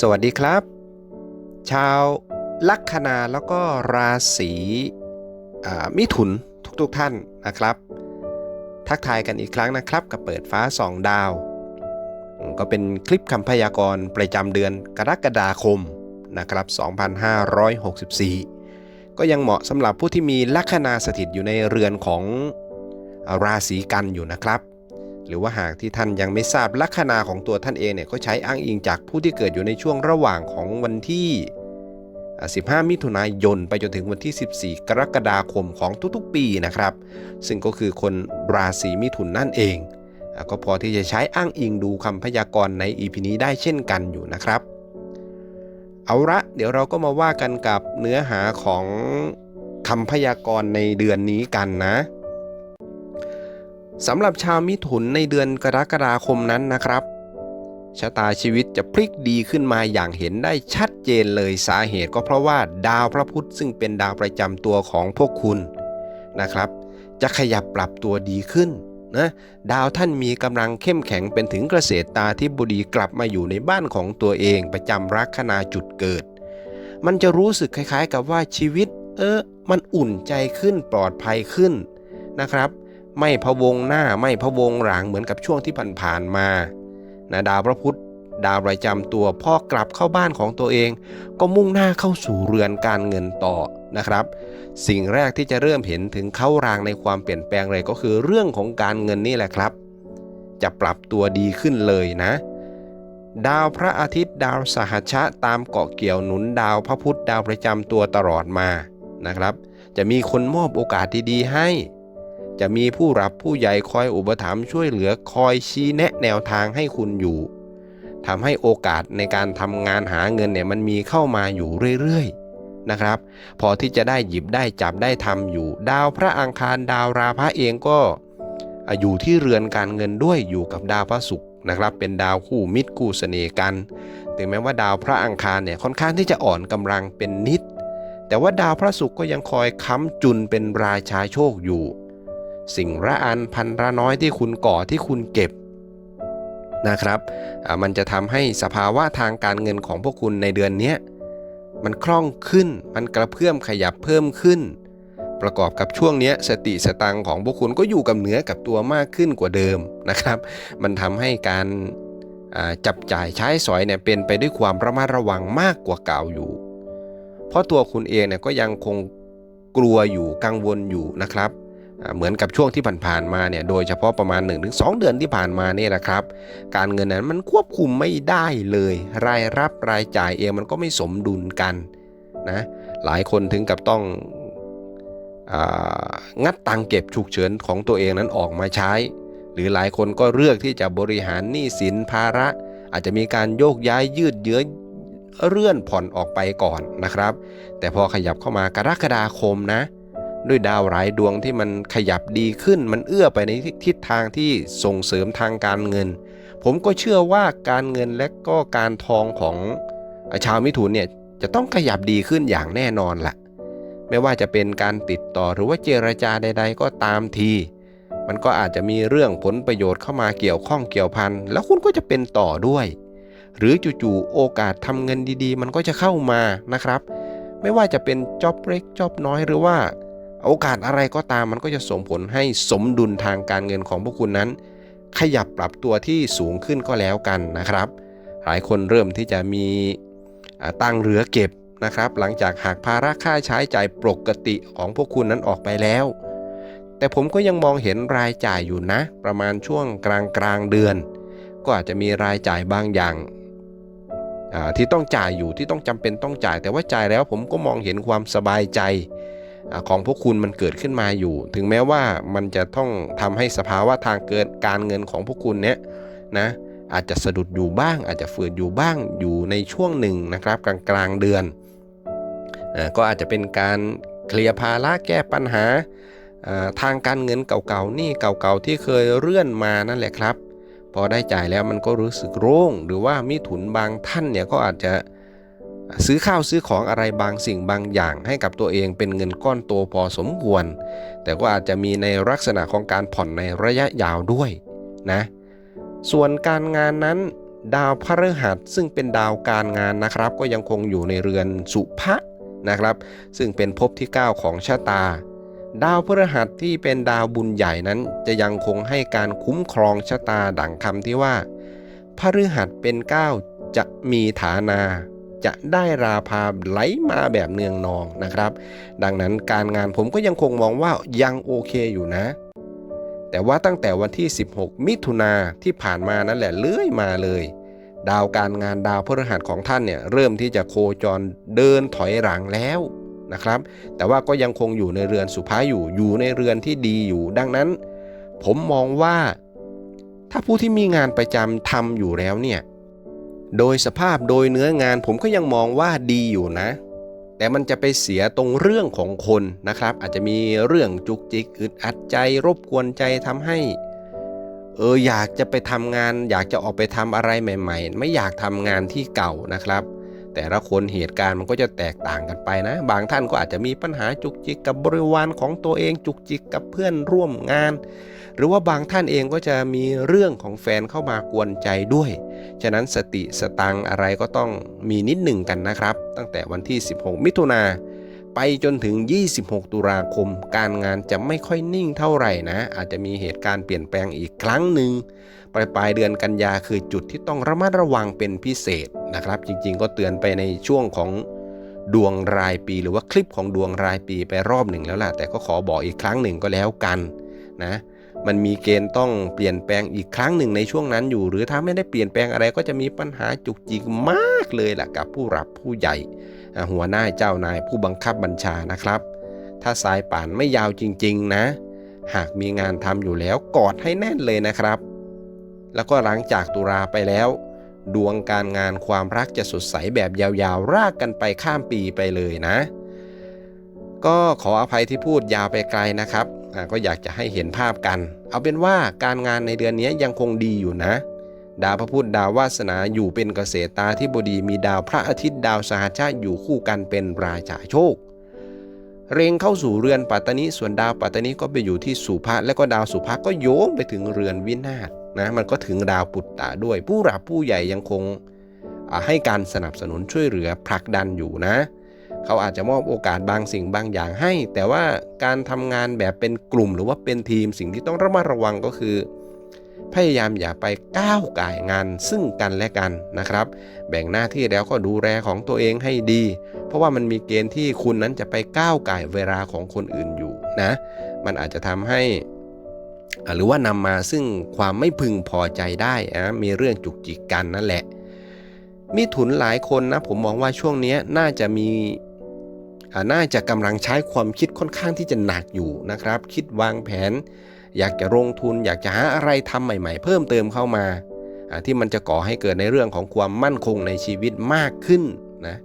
สวัสดีครับ ชาวลัคนาแล้วก็ราศีมิถุนทุกๆทท่านนะครับ ทักทายกันอีกครั้งนะครับ กับเปิดฟ้าสองดาว ก็เป็นคลิปคำพยากรณ์ประจำเดือนกรกฎาคมนะครับ 2564 ก็ยังเหมาะสำหรับผู้ที่มีลัคนาสถิตอยู่ในเรือนของราศีกันอยู่นะครับ หรือว่าหากที่ท่านยังไม่ทราบลัคนาของตัวท่านเองเนี่ยก็ใช้อ้างอิงจากผู้ที่เกิดอยู่ในช่วงระหว่างของวันที่ 15 มิถุนายน ไปจนถึงวันที่ 14 กรกฎาคมของทุกๆ ปีนะครับ ซึ่งก็คือคนราศีมิถุนนั่นเอง ก็พอที่จะใช้อ้างอิงดูคำพยากรณ์ใน EP นี้ได้เช่นกันอยู่นะครับ เอาละเดี๋ยวเราก็มาว่ากันกับเนื้อหาของคำพยากรณ์ในเดือนนี้กันนะ สำหรับชาวมิถุนในเดือนกรกฎาคมนั้นนะครับ ชะตาชีวิตจะพลิกดีขึ้นมาอย่างเห็นได้ชัดเจนเลยสาเหตุก็เพราะว่าดาวพระพุธซึ่งเป็นดาวประจำตัวของพวกคุณนะครับ จะขยับปรับตัวดีขึ้นนะดาวท่านมีกำลังเข้มแข็งเป็นถึงเกษตรตาที่บุดีกลับมาอยู่ในบ้านของตัวเองประจำรักขณาจุดเกิด มันจะรู้สึกคล้ายๆ กับว่าชีวิต เออมันอุ่นใจขึ้นปลอดภัยขึ้นนะครับ ไม่พะวงหน้าไม่พะวงหลังเหมือนกับช่วงที่ผ่านๆมานะดาวพระพุธดาวประจำตัวพ่อกลับเข้าบ้านของตัวเอง ก็มุ่งหน้าเข้าสู่เรือนการเงินต่อนะครับ สิ่งแรกที่จะเริ่มเห็นถึงเข้ารางในความเปลี่ยนแปลงเลยก็คือเรื่องของการเงินนี่แหละครับ จะปรับตัวดีขึ้นเลยนะ ดาวพระอาทิตย์ดาวสหัชชะตามเกาะเกี่ยวหนุนดาวพระพุธดาวประจำตัวตลอดมานะครับ จะมีคนมอบโอกาสดีๆให้ จะมีผู้รับผู้ใหญ่คอยอุปถัมภ์ช่วยเหลือคอยชี้แนะแนวทางให้คุณอยู่ทำให้โอกาสในการทำงานหาเงินเนี่ยมันมีเข้ามาอยู่เรื่อยๆนะครับ พอที่จะได้หยิบได้จับได้ทำอยู่ ดาวพระอังคารดาวราพะเองก็อยู่ที่เรือนการเงินด้วยอยู่กับดาวพระศุกร์นะครับ เป็นดาวคู่มิตรคู่เสน่ห์กัน ถึงแม้ว่าดาวพระอังคารเนี่ยค่อนข้างที่จะอ่อนกำลังเป็นนิด แต่ว่าดาวพระศุกร์ก็ยังคอยค้ำจุนเป็นราชาโชคอยู่ สิ่งละอันพันละน้อยที่คุณก่อที่คุณเก็บนะครับ มันจะทำให้สภาวะทางการเงินของพวกคุณในเดือนนี้มันคล่องขึ้น มันกระเพื่อมขยับเพิ่มขึ้น ประกอบกับช่วงนี้สติสตังของพวกคุณก็อยู่กับเนื้อกับตัวมากขึ้นกว่าเดิมนะครับ มันทำให้การจับจ่ายใช้สอยเนี่ยเป็นไปด้วยความระมัดระวังมากกว่าเก่าอยู่ เพราะตัวคุณเองเนี่ยก็ยังคงกลัวอยู่กังวลอยู่นะครับ เหมือนกับช่วงที่ผ่านๆมาเนี่ยโดยเฉพาะประมาณ 1-2 เดือนที่ผ่านมาเนี่ยนะครับ การเงินนั้นมันควบคุมไม่ได้เลย รายรับรายจ่ายเองมันก็ไม่สมดุลกันนะหลายคนถึงกับต้ององัดตังเก็บฉุกเฉินของตัวเองนั้นออกมาใช้ หรือหลายคนก็เลือกที่จะบริหารหนี้สินภาระ อาจจะมีการโยกย้ายยืดเยื้อเลื่อนผ่อนออกไปก่อนนะครับ แต่พอขยับเข้ามากรกฎาคมนะ ด้วยดาวหลายดวงที่มันขยับดีขึ้น มันเอื้อไปในทิศทางที่ส่งเสริมทางการเงิน ผมก็เชื่อว่าการเงินและก็การทองของชาวมิถุนเนี่ยจะต้องขยับดีขึ้นอย่างแน่นอนละ่ะ ไม่ว่าจะเป็นการติดต่อหรือว่าเจรจาใด ๆ ก็ตามที มันก็อาจจะมีเรื่องผลประโยชน์เข้ามาเกี่ยวข้องเกี่ยวพันแล้วคุณก็จะเป็นต่อด้วย หรือจู่ๆโอกาสทำเงินดีๆ มันก็จะเข้ามานะครับ ไม่ว่าจะเป็นจ็อบเล็กจ็อบน้อยหรือว่า โอกาสอะไรก็ตามมันก็จะส่งผลให้สมดุลทางการเงินของพวกคุณนั้น ขยับปรับตัวที่สูงขึ้นก็แล้วกันนะครับ หลายคนเริ่มที่จะมีตั้งเรือเก็บนะครับ หลังจากหากภาระค่าใช้จ่ายปกติของพวกคุณนั้นออกไปแล้ว แต่ผมก็ยังมองเห็นรายจ่ายอยู่นะ ประมาณช่วงกลางกลางเดือน ก็อาจจะมีรายจ่ายบางอย่างที่ต้องจ่ายอยู่ที่ต้องจำเป็นต้องจ่าย แต่ว่าจ่ายแล้วผมก็มองเห็นความสบายใจ ของพวกคุณมันเกิดขึ้นมาอยู่ ถึงแม้ว่ามันจะต้องทำให้สภาวะทางเกิดการเงินของพวกคุณเนี้ยนะอาจจะสะดุดอยู่บ้าง อาจจะฝืดอยู่บ้างอยู่ในช่วงหนึ่งนะครับกลางกลางเดือนอก็อาจจะเป็นการเคลียร์ภาระแก้ปัญหาทางการเงินเก่าๆนี่เก่าๆที่เคยเลื่อนมานั่นแหละครับ พอได้จ่ายแล้วมันก็รู้สึกโล่งหรือว่ามิถุนบางท่านเนี่ยก็อาจจะ ซื้อข้าวซื้อของอะไรบางสิ่งบางอย่างให้กับตัวเองเป็นเงินก้อนโตพอสมควร แต่ก็อาจจะมีในลักษณะของการผ่อนในระยะยาวด้วยนะส่วนการงานนั้น ดาวพฤหัสซึ่งเป็นดาวการงานนะครับ ก็ยังคงอยู่ในเรือนสุภะนะครับ ซึ่งเป็นภพที่ 9 ของชะตา ดาวพฤหัสที่เป็นดาวบุญใหญ่นั้น จะยังคงให้การคุ้มครองชะตาดังคำที่ว่าพฤหัสเป็นเก้าจะมีฐานา จะได้ราพาไหลมาแบบเนืองนองนะครับ ดังนั้นการงานผมก็ยังคงมองว่ายังโอเคอยู่นะ แต่ว่าตั้งแต่วันที่ 16 มิถุนาที่ผ่านมานั่นแหละเลื่อยมาเลย ดาวการงานดาวพฤหัสของท่านเนี่ยเริ่มที่จะโคจรเดินถอยหลังแล้วนะครับ แต่ว่าก็ยังคงอยู่ในเรือนสุภาอยู่อยู่ในเรือนที่ดีอยู่ ดังนั้น ผมมองว่า ถ้าผู้ที่มีงานประจำทำอยู่แล้วเนี่ย โดยสภาพโดยเนื้องานผมก็ยังมองว่าดีอยู่นะ แต่มันจะไปเสียตรงเรื่องของคนนะครับ อาจจะมีเรื่องจุกจิกอึดอัดใจรบกวนใจทำให้เอออยากจะไปทำงาน อยากจะออกไปทำอะไรใหม่ ๆ ไม่อยากทำงานที่เก่านะครับ แต่ละคนเหตุการณ์มันก็จะแตกต่างกันไปนะ บางท่านก็อาจจะมีปัญหาจุกจิกกับบริวารของตัวเองจุกจิกกับเพื่อนร่วมงาน หรือว่าบางท่านเองก็จะมีเรื่องของแฟนเข้ามากวนใจด้วย ฉะนั้นสติสตังอะไรก็ต้องมีนิดหนึ่งกันนะครับ ตั้งแต่วันที่ 16 มิถุนาไปจนถึง 26 ตุลาคม การงานจะไม่ค่อยนิ่งเท่าไหร่นะ อาจจะมีเหตุการณ์เปลี่ยนแปลงอีกครั้งหนึ่ง ปลายปลายเดือนกันยาคือจุดที่ต้องระมัดระวังเป็นพิเศษนะครับ จริงๆ ก็เตือนไปในช่วงของดวงรายปี หรือว่าคลิปของดวงรายปีไปรอบหนึ่งแล้วล่ะ แต่ก็ขอบอกอีกครั้งหนึ่งก็แล้วกันนะมันมีเกณฑ์ต้องเปลี่ยนแปลงอีกครั้งหนึ่งในช่วงนั้นอยู่ หรือถ้าไม่ได้เปลี่ยนแปลงอะไรก็จะมีปัญหาจุกจิกมากเลยแหละกับผู้รับผู้ใหญ่ หัวหน้าเจ้านายผู้บังคับบัญชานะครับ ถ้าสายป่านไม่ยาวจริง ๆ นะ หากมีงานทำอยู่แล้วกอดให้แน่นเลยนะครับ แล้วก็หลังจากตุลาไปแล้ว ดวงการงานความรักจะสดใสแบบยาวๆ รากกันไปข้ามปีไปเลยนะ ก็ขออภัยที่พูดยาวไปไกลนะครับก็อยากจะให้เห็นภาพกัน เอาเป็นว่าการงานในเดือนนี้ยังคงดีอยู่นะ ดาวพระพุธดาววาสนาอยู่เป็นเกษตราที่บดีมีดาวพระอาทิตย์ดาวสหชาติอยู่คู่กันเป็นราชาโชค เร็งเข้าสู่เรือนปัตตนิส่วนดาวปัตตนิก็ไปอยู่ที่สุภะและก็ดาวสุภะก็โยงไปถึงเรือนวินาศ นะมันก็ถึงดาวปุตตะด้วย ผู้หลักผู้ใหญ่ยังคงให้การสนับสนุนช่วยเหลือผลักดันอยู่นะ เขาอาจจะมอบโอกาสบางสิ่งบางอย่างให้ แต่ว่าการทำงานแบบเป็นกลุ่มหรือว่าเป็นทีมสิ่งที่ต้องระมัดระวังก็คือ พยายามอย่าไปก้าวไก่งานซึ่งกันและกันนะครับ แบ่งหน้าที่แล้วก็ดูแลของตัวเองให้ดี เพราะว่ามันมีเกณฑ์ที่คุณนั้นจะไปก้าวไก่เวลาของคนอื่นอยู่นะ มันอาจจะทำให้ หรือว่านำมาซึ่งความไม่พึงพอใจได้นะมีเรื่องจุกจิกกันนั่นแหละ มีถุนหลายคนนะผมมองว่าช่วงนี้น่าจะมีน่าจะกำลังใช้ความคิดค่อนข้างที่จะหนักอยู่นะครับ คิดวางแผน อยากจะลงทุน อยากจะหาอะไรทำใหม่ ๆ เพิ่มเติมเข้ามา ที่มันจะก่อให้เกิดในเรื่องของความมั่นคงในชีวิตมากขึ้น นะ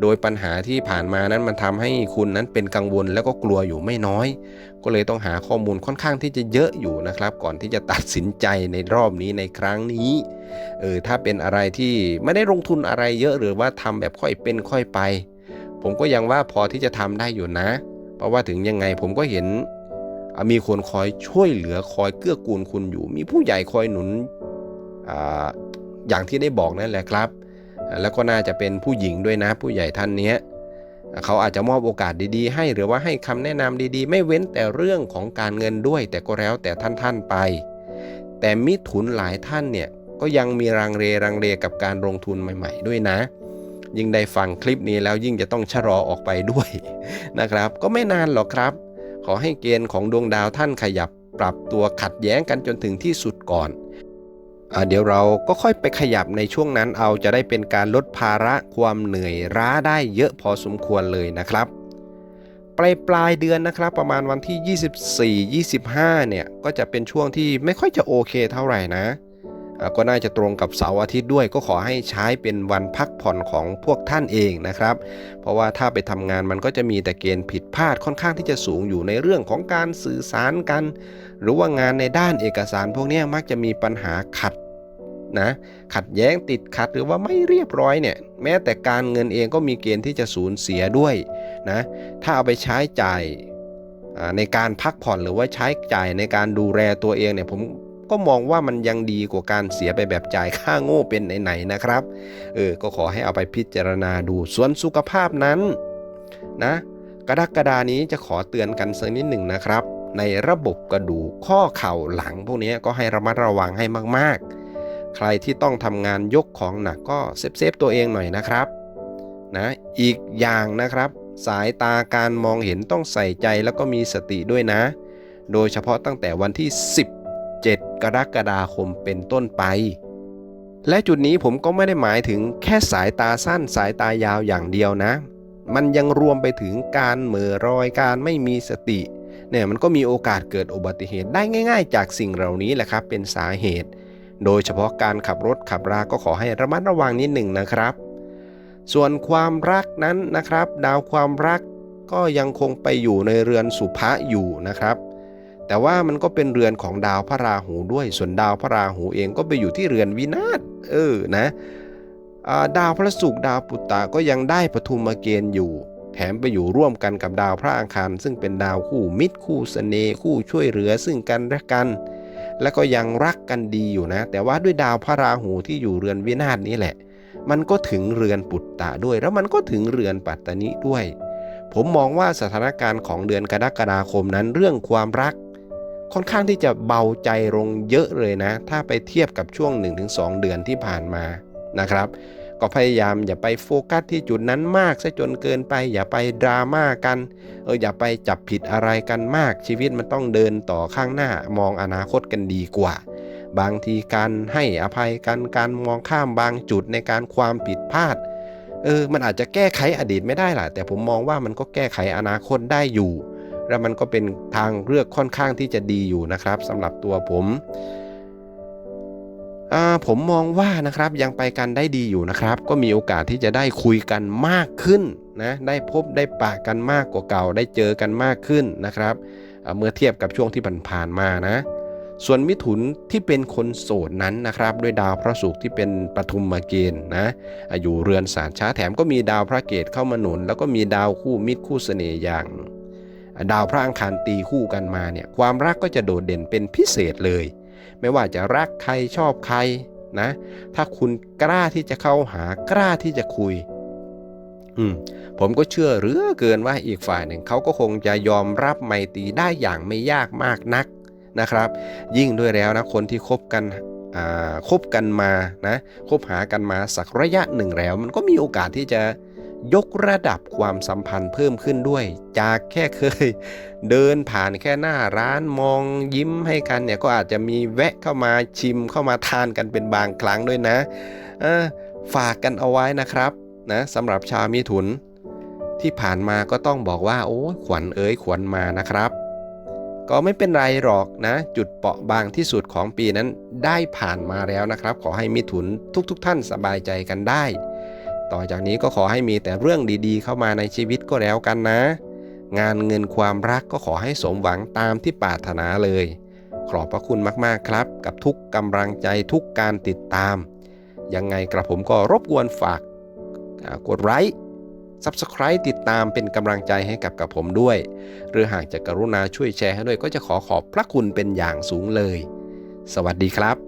โดยปัญหาที่ผ่านมานั้นมันทำให้คุณนั้นเป็นกังวลแล้วก็กลัวอยู่ไม่น้อย ก็เลยต้องหาข้อมูลค่อนข้างที่จะเยอะอยู่นะครับ ก่อนที่จะตัดสินใจในรอบนี้ในครั้งนี้เออถ้าเป็นอะไรที่ไม่ได้ลงทุนอะไรเยอะหรือว่าทำแบบค่อยเป็นค่อยไป ผมก็ยังว่าพอที่จะทำได้อยู่นะ เพราะว่าถึงยังไงผมก็เห็นมีคนคอยช่วยเหลือคอยเกื้อกูลคุณอยู่ มีผู้ใหญ่คอยหนุนออย่างที่ได้บอกนั่นแหละครับ แล้วก็น่าจะเป็นผู้หญิงด้วยนะผู้ใหญ่ท่านนี้เขาอาจจะมอบโอกาสดีๆ ให้หรือว่าให้คำแนะนำดีๆ ไม่เว้นแต่เรื่องของการเงินด้วย แต่ก็แล้วแต่ท่านๆไป แต่มิถุนหลายท่านเนี่ยก็ยังมีรังเลรังเลกับการลงทุนใหม่ ๆ ด้วยนะ ยิ่งได้ฟังคลิปนี้แล้วยิ่งจะต้องชะลอออกไปด้วยนะครับ ก็ไม่นานหรอกครับ ขอให้เกณฑ์ของดวงดาวท่านขยับปรับตัวขัดแย้งกันจนถึงที่สุดก่อน เดี๋ยวเราก็ค่อยไปขยับในช่วงนั้นเอาจะได้เป็นการลดภาระความเหนื่อยร้าได้เยอะพอสมควรเลยนะครับ ปลายปลายเดือนนะครับ ประมาณวันที่ 24 25 เนี่ย ก็จะเป็นช่วงที่ไม่ค่อยจะโอเคเท่าไหร่นะ ก็น่าจะตรงกับเสาร์อาทิตย์ด้วย ก็ขอให้ใช้เป็นวันพักผ่อนของพวกท่านเองนะครับ เพราะว่าถ้าไปทำงานมันก็จะมีแต่เกณฑ์ผิดพลาดค่อนข้างที่จะสูงอยู่ในเรื่องของการสื่อสารกัน หรือว่างานในด้านเอกสาร พวกนี้มักจะมีปัญหาขัดนะขัดแย้งติดขัดหรือว่าไม่เรียบร้อยเนี่ยแม้แต่การเงินเองก็มีเกณฑ์ที่จะสูญเสียด้วยนะถ้าเอาไปใช้จ่ายในการพักผ่อนหรือว่าใช้จ่ายในการดูแลตัวเองเนี่ยผม ก็มองว่ามันยังดีกว่าการเสียไปแบบจ่ายค่าโง่เป็นไหนๆนะครับ เออ ก็ขอให้เอาไปพิจารณาดู ส่วนสุขภาพนั้นนะกระดักกระดานี้จะขอเตือนกันสักนิดหนึ่งนะครับ ในระบบกระดูกข้อเข่าหลังพวกนี้ก็ให้ระมัดระวังให้มากๆ ใครที่ต้องทำงานยกของหนักก็เซฟเซฟตัวเองหน่อยนะครับนะอีกอย่างนะครับ สายตาการมองเห็นต้องใส่ใจแล้วก็มีสติด้วยนะ โดยเฉพาะตั้งแต่วันที่17 กรกฎาคมเป็นต้นไป และจุดนี้ผมก็ไม่ได้หมายถึงแค่สายตาสั้นสายตายาวอย่างเดียวนะ มันยังรวมไปถึงการเหม่อรอยการไม่มีสติเนี่ยมันก็มีโอกาสเกิดอุบัติเหตุได้ง่าย ๆ จากสิ่งเหล่านี้แหละครับเป็นสาเหตุ โดยเฉพาะการขับรถขับรา ก็ขอให้ระมัดระวังนิดหนึ่งนะครับ ส่วนความรักนั้นนะครับ ดาวความรักก็ยังคงไปอยู่ในเรือนสุภะอยู่นะครับ แต่ว่ามันก็เป็นเรือนของดาวพระราหูด้วย ส่วนดาวพระราหูเองก็ไปอยู่ที่เรือนวินาศเออนะดาวพระศุกร์ดาวปุตตะก็ยังได้ปฐุมเกณฑ์อยู่ แถมไปอยู่ร่วมกันกับดาวพระอังคาร ซึ่งเป็นดาวคู่มิตรคู่เสน่ห์คู่ช่วยเหลือซึ่งกันและกัน และก็ยังรักกันดีอยู่นะ แต่ว่าด้วยดาวพระราหูที่อยู่เรือนวินาศนี้แหละ มันก็ถึงเรือนปุตตะด้วย แล้วมันก็ถึงเรือนปัตตนิด้วย ผมมองว่าสถานการณ์ของเดือนกรกฎาคมนั้นเรื่องความรัก ค่อนข้างที่จะเบาใจลงเยอะเลยนะ ถ้าไปเทียบกับช่วง 1-2 เดือนที่ผ่านมานะครับ ก็พยายามอย่าไปโฟกัสที่จุดนั้นมากซะจนเกินไป อย่าไปดราม่ากันเอออย่าไปจับผิดอะไรกันมาก ชีวิตมันต้องเดินต่อข้างหน้ามองอนาคตกันดีกว่า บางทีการให้อภัยกันการมองข้ามบางจุดในการความผิดพลาดเออมันอาจจะแก้ไขอดีตไม่ได้ล่ะแต่ผมมองว่ามันก็แก้ไขอนาคตได้อยู่ แล้วมันก็เป็นทางเลือกค่อนข้างที่จะดีอยู่นะครับสำหรับตัวผมผมมองว่านะครับยังไปกันได้ดีอยู่นะครับ ก็มีโอกาสที่จะได้คุยกันมากขึ้นนะได้พบได้ปะกันมากกว่าเก่า ได้เจอกันมากขึ้นนะครับเมื่อเทียบกับช่วงที่ผ่านมานะ ส่วนมิถุนที่เป็นคนโสดนั้นนะครับ ด้วยดาวพระศุกร์ที่เป็นปฐุมมาเกณฑ์นะอยู่เรือนสารช้าแถมก็มีดาวพระเกตเข้ามาหนุน แล้วก็มีดาวคู่มิตรคู่เสน่ห์อย่าง ดาวพระอังคารตีคู่กันมาเนี่ยความรักก็จะโดดเด่นเป็นพิเศษเลย ไม่ว่าจะรักใครชอบใครนะถ้าคุณกล้าที่จะเข้าหากล้าที่จะคุยอืมผมก็เชื่อเหรือเกินว่าอีกฝ่ายหนึ่งเขาก็คงจะยอมรับไมตรีได้อย่างไม่ยากมากนักนะครับ ยิ่งด้วยแล้วนะคนที่คบกันอ่าคบกันมานะคบหากันมาสักระยะหนึ่งแล้ว มันก็มีโอกาสที่จะ ยกระดับความสัมพันธ์เพิ่มขึ้นด้วย จากแค่เคย เดินผ่านแค่หน้าร้านมองยิ้มให้กันเนี่ยก็อาจจะมีแวะเข้ามาชิมเข้ามาทานกันเป็นบางครั้งด้วยนะฝากกันเอาไว้นะครับนะสำหรับชาวมิถุน ที่ผ่านมาก็ต้องบอกว่า โอ้ขวัญเอ๋ยขวัญมานะครับ ก็ไม่เป็นไรหรอกนะ จุดเปราะบางที่สุดของปีนั้นได้ผ่านมาแล้วนะครับ ขอให้มิถุนทุกๆทท่านสบายใจกันได้ ต่อจากนี้ก็ขอให้มีแต่เรื่องดีๆ เข้ามาในชีวิตก็แล้วกันนะ งานเงินความรักก็ขอให้สมหวังตามที่ปรารถนาเลย ขอบพระคุณมากๆครับ กับทุกกำลังใจทุกการติดตาม ยังไงกระผมก็รบกวนฝากกดไลค์ Subscribe ติดตามเป็นกำลังใจให้กับกับผมด้วย หรือหากจะกรุณาช่วยแชร์ให้ด้วยก็จะขอขอบพระคุณเป็นอย่างสูงเลย สวัสดีครับ